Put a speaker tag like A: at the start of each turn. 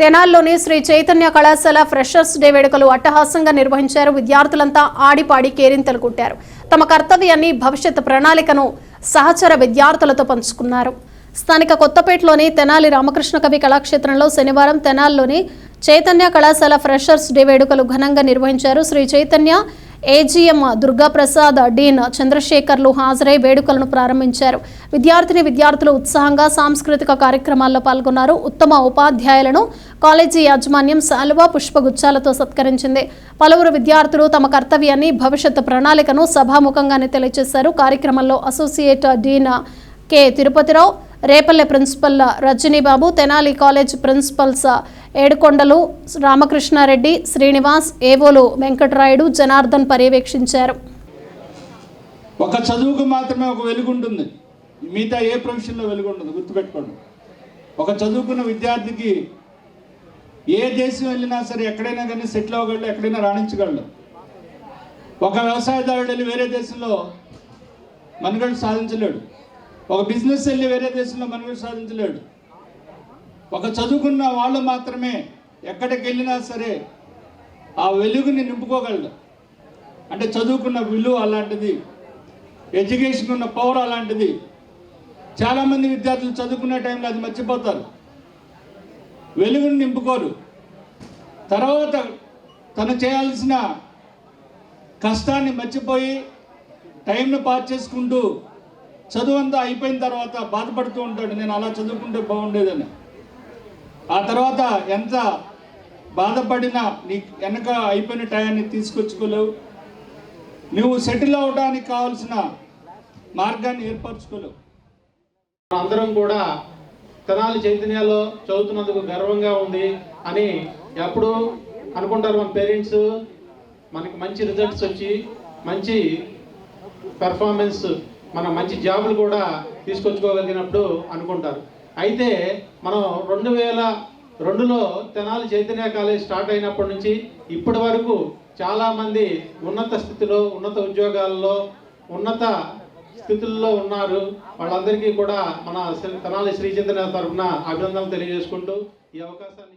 A: తెనాల్లోని శ్రీ చైతన్య కళాశాల freshers day వేడుకలు అట్టహాసంగా నిర్వహించారు. విద్యార్థులంతా ఆడిపాడి కేరింతలు కొట్టారు. తమ కర్తవ్యాన్ని భవిష్యత్ ప్రణాళికను సహచర విద్యార్థులతో పంచుకున్నారు. స్థానిక కొత్తపేటలోని తెనాలి రామకృష్ణ కవి కళాక్షేత్రంలో శనివారం తెనాల్లోని చైతన్య కళాశాల ఫ్రెషర్స్ డే వేడుకలు ఘనంగా నిర్వహించారు. శ్రీ చైతన్య ఏజీఎం దుర్గాప్రసాద్ డీన్ చంద్రశేఖర్లు హాజరై వేడుకలను ప్రారంభించారు. విద్యార్థిని విద్యార్థులు ఉత్సాహంగా సాంస్కృతిక కార్యక్రమాల్లో పాల్గొన్నారు. ఉత్తమ ఉపాధ్యాయులను కాలేజీ యాజమాన్యం శాలువా పుష్పగుచ్చాలతో సత్కరించింది. పలువురు విద్యార్థులు తమ కర్తవ్యాన్ని భవిష్యత్ ప్రణాళికను సభాముఖంగానే తెలియజేశారు. కార్యక్రమంలో associate dean K. Tirupatirao Repalle principal Rajanibabu Tenali college principals Yedukondalu Ramakrishnareddy Srinivas ఏవోలు Venkatarayudu Janardhan పర్యవేక్షించారు.
B: ఒక చదువుకు మాత్రమే ఒక వెలుగుంటుంది. మిగతా ఏ ప్రొఫెషన్లో వెలుగుంటుంది గుర్తుపెట్టుకోండి. ఒక చదువుకున్న విద్యార్థికి ఏ దేశం వెళ్ళినా సరే ఎక్కడైనా కానీ సెటిల్ అవ్వగలడు ఎక్కడైనా రాణించగలడు. ఒక వ్యవసాయదారుడు వెళ్ళి వేరే దేశంలో మనుగడ సాధించలేడు. ఒక బిజినెస్ వెళ్ళి వేరే దేశంలో మనుగడ సాధించలేడు. ఒక చదువుకున్న వాళ్ళు మాత్రమే ఎక్కడికి వెళ్ళినా సరే ఆ వెలుగుని నింపుకోగలడు. అంటే చదువుకున్న విలువ అలాంటిది ఎడ్యుకేషన్ ఉన్న పవర్ అలాంటిది. చాలామంది విద్యార్థులు చదువుకునే టైంలో అది మర్చిపోతారు. వెలుగుని నింపుకోరు. తర్వాత తను చేయాల్సిన కష్టాన్ని మర్చిపోయి టైంను పాస్ చేసుకుంటూ చదువు అంతా అయిపోయిన తర్వాత బాధపడుతూ ఉంటాడు. నేను అలా చదువుకుంటే బాగుండేదని. ఆ తర్వాత ఎంత బాధపడినా నీ వెనక అయిపోయిన టయాన్ని తీసుకొచ్చుకోలేవు. నువ్వు సెటిల్ అవడానికి కావాల్సిన మార్గాన్ని ఏర్పరచుకోలేవు.
C: అందరం కూడా తెనాలి చైతన్యాలో చదువుతున్నందుకు గర్వంగా ఉంది అని ఎప్పుడు అనుకుంటారు మన పేరెంట్స్. మనకి మంచి రిజల్ట్స్ వచ్చి మంచి పెర్ఫార్మెన్స్ మన మంచి జాబులు కూడా తీసుకొచ్చుకోగలిగినప్పుడు అనుకుంటారు. అయితే మనం రెండు వేల రెండులో తెనాలి చైతన్య కాలేజ్ స్టార్ట్ అయినప్పటి నుంచి ఇప్పటి వరకు చాలామంది ఉన్నత స్థితిలో ఉన్నత ఉద్యోగాల్లో ఉన్నత స్థితుల్లో ఉన్నారు. వాళ్ళందరికీ కూడా మన తెనాలి శ్రీచంద్ర తరఫున అభినందనలు తెలియజేసుకుంటూ ఈ అవకాశాన్ని